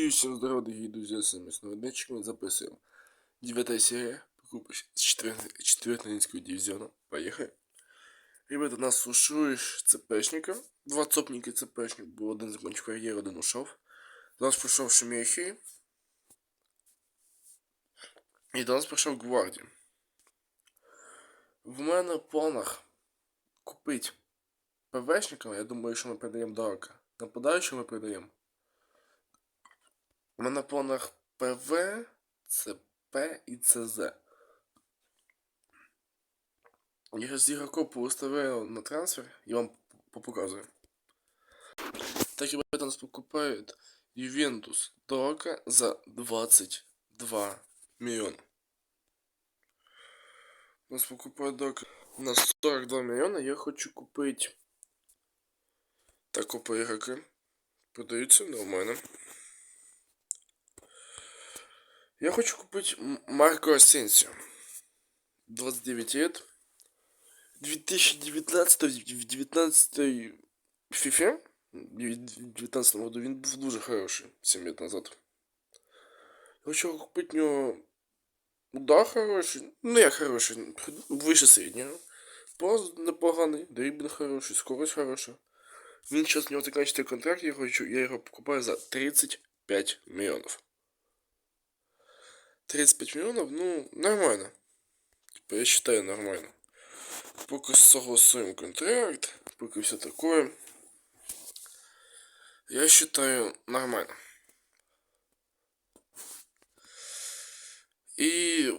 И всем здорово, дорогие друзья, с вами снова Датчик, мы записываем. Девятая серия, покупка с четвертого низкого дивизиона. Поехали. Ребята, нас сушуєш ЦПшника. Два цопника ЦПшник, був один закончив кар'єру, один ушов. До нас прийшов Шемехи. І до нас прийшов Гварді. В мене в планах купити ПВшника, я думаю, що ми продаємо Дарка. Нападаючого ми продаємо. У мене в планах ПВ, ЦП і ЦЗ. Я з ігроков повиставляю на трансфер і вам показую. Так ребята нас покупают Ювентус Дорога за 22 миллиона. Нас покупают Дорога на 42 миллиона. Я хочу купить такого игрока. Продаются нормально. Я хочу купить Марко Асенсио. 29 лет. 2019 в 19 фифе в 19 году він був дуже хороший 7 лет назад. Я хочу купить у него удар хороший, ну я хороший, выше среднего. Пост непоганий, дрибл хороший, скорость хорошая. Він сейчас у него заканчивается контракт, я хочу, я его покупаю за 35 миллионов. 35 миллионов, ну, нормально. Типа, я считаю нормально. Пока согласуем контракт, пока все такое. Я считаю нормально. И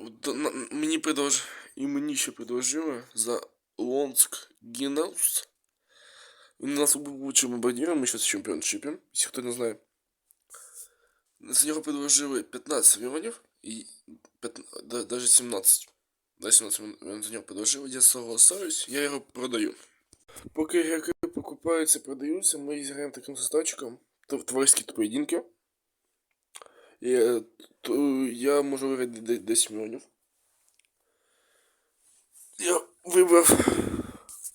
мне предлож... и мне еще предложили за Лонск Гинаус. У нас был лучшим бомбардиром, мы сейчас чемпионшипе, если кто не знает. За него предложили 15 миллионов и 15, да, даже 17. Да, 17 миллионов за него предложили, я согласаюсь, я его продаю. Поки игроки покупаються продаються, ми зіграємо таким составчиком. Товариські поєдинки. І, то я можу виграти 10 мільйонів. Я вибрав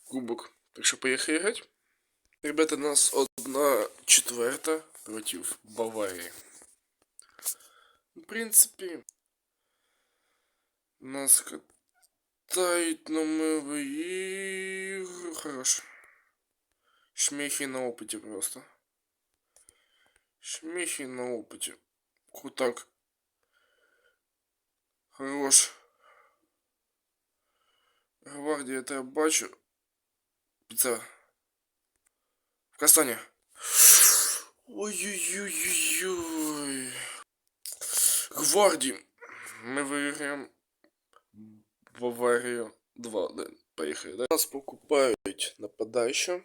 кубок. Так що поїхали грати. Ребята, у нас одна четверта проти Баварії. Принципе, нас катают на новые игры. Хорошо. Шмехи на опыте просто. Шмехи на опыте. Крутак. Хорош. Гвардія, я бачу. Це. В Кастане. Ой-ой-ой-ой-ой. Гвардии. Мы выиграем Баварию 2-1. Поехали, да? Нас покупають нападаючого.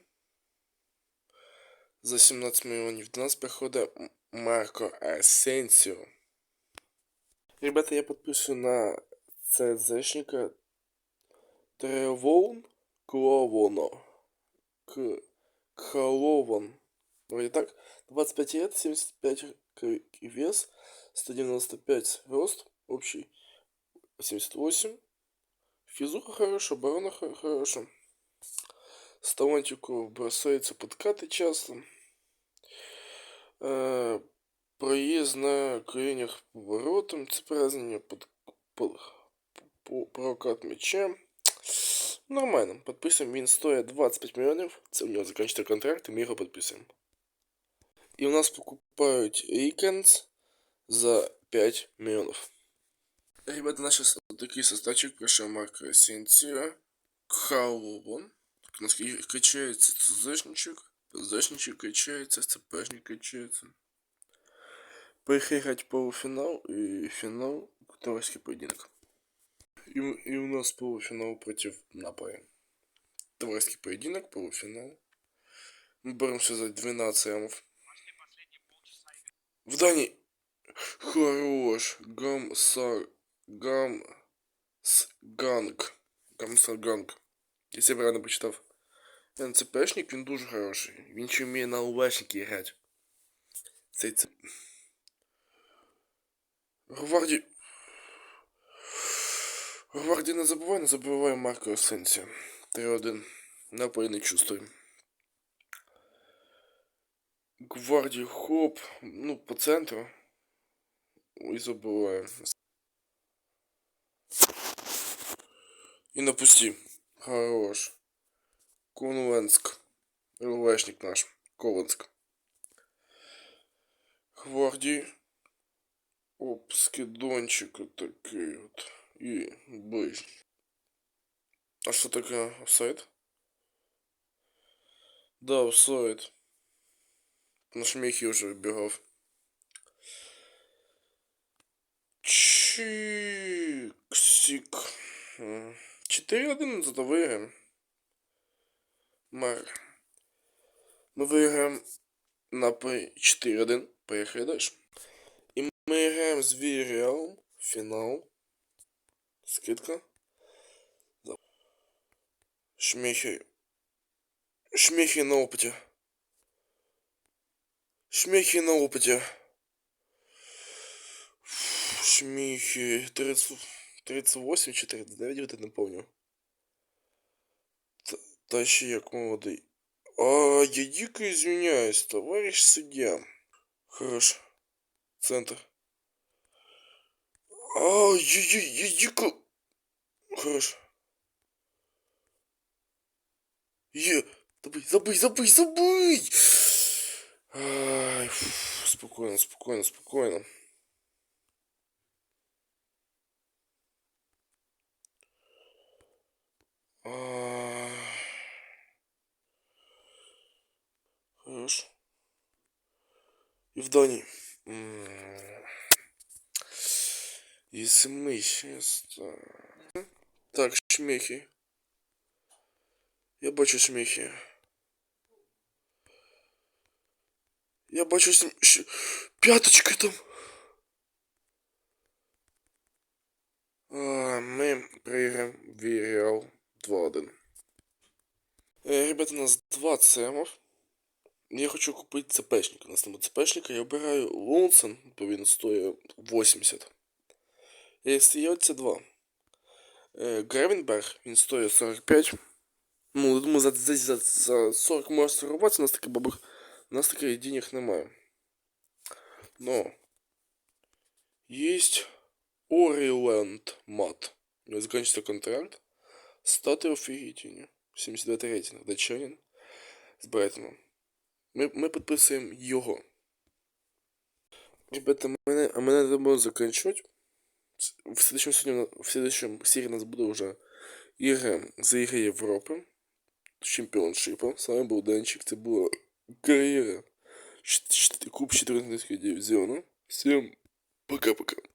За 17 мільйонів. До нас приходить Марко Асенсіо. Ребята, я подписываю на ЦЗшника Тревоун Кловоно. К... Кловон. Вроде так. 25 лет, 75 вес, 195 рост, общий 78. Физуха хорошая, оборона хорошая. С талантику бросается подкаты часто. Э, проезд на коленях поворотом, цепразнение под, под, по, прокат мяча. Нормально. Подписываем. Він стоит 25 миллионов. Це у него заканчивается контракт, и мы его подписываем. И у нас покупают Рикенс за 5 миллионов. Ребята, наш такий составчик пришел марка Сенсия. Халовон. У нас качается ЦЗшничек. ЦЗшничек качается, ЦПшник качается. Поехать полуфинал и финал. Товарищеский поединок. И, и у нас полуфинал против Наполи. Товарищеский поединок, полуфинал. Мы боремся за 12 рамов. В Дании. Хорош. Гамсар. Гам. С Ганг. Гамсарганг. Якщо я правильно почитав. НЦПшник, він дуже хороший. Він ще вміє на улешники грати. Цей це. Гварді. Гварді не забувай, не забувай Марко Асенсія. 3-1. Напої не чувствуємо. Гвардии Хоп. Ну, по центру. И забываем. И напусти. Хорош. Кунвенск. ЛВшник наш. Ковенск. Гвардии. Оп, скидончик такой вот. И бой. А что такое офсайд? Да, офсайд. На шмехе уже выбегав. Чиксик. 4-1 зато выиграем. Мэр. Мы выиграем на П 4-1. Поехали дальше. И мы играем с Виреал. Финал. Скидка. Шмехи. Шмехи на опыте. Шмехи на опыте. Шмехи. 30, 38 чи 39, вот это не помню. Т- Тащи як молодий. А, я дико извиняюсь, товарищ судья. Хорош. Центр. А, я, я, я дико... Хорош. Е, забыть, забыть, забыть, забыть! Ай, фу, спокойно, спокойно, спокойно. Хорош. Евдоний. Если мы сейчас... Так, шмехи. Я бачу шмехи. Я бачу см... щ- П'яточка там. А, мы проиграем Виреал 2-1. Э, ребята, у нас 2 цемов. Я хочу купити ЦПшника. У нас нема ЦПшника. Я обираю Лонсон, бо він стоїть 80. Якщо є оці два. Е, Гревенберг, він стоїть 45. Ну, я думаю, за, за, за, за 40 може сорватися, у нас таких бабах, у нас таких денег немає. Но есть Ориленд Мат. У него заканчивается контракт. Статы офигительні. 79 рейтинг. Датчанин. З Брайтоном. Ми, ми підписуємо його. Ребята, мене, а мене треба закінчувати. В следующем, сегодня, в следующем серии у нас буде уже ігра за Лига Європи. Чемпіоншипа. З вами був Денчик. Це була кар'єра. Куб 14 дивізіону. Всім пока-пока.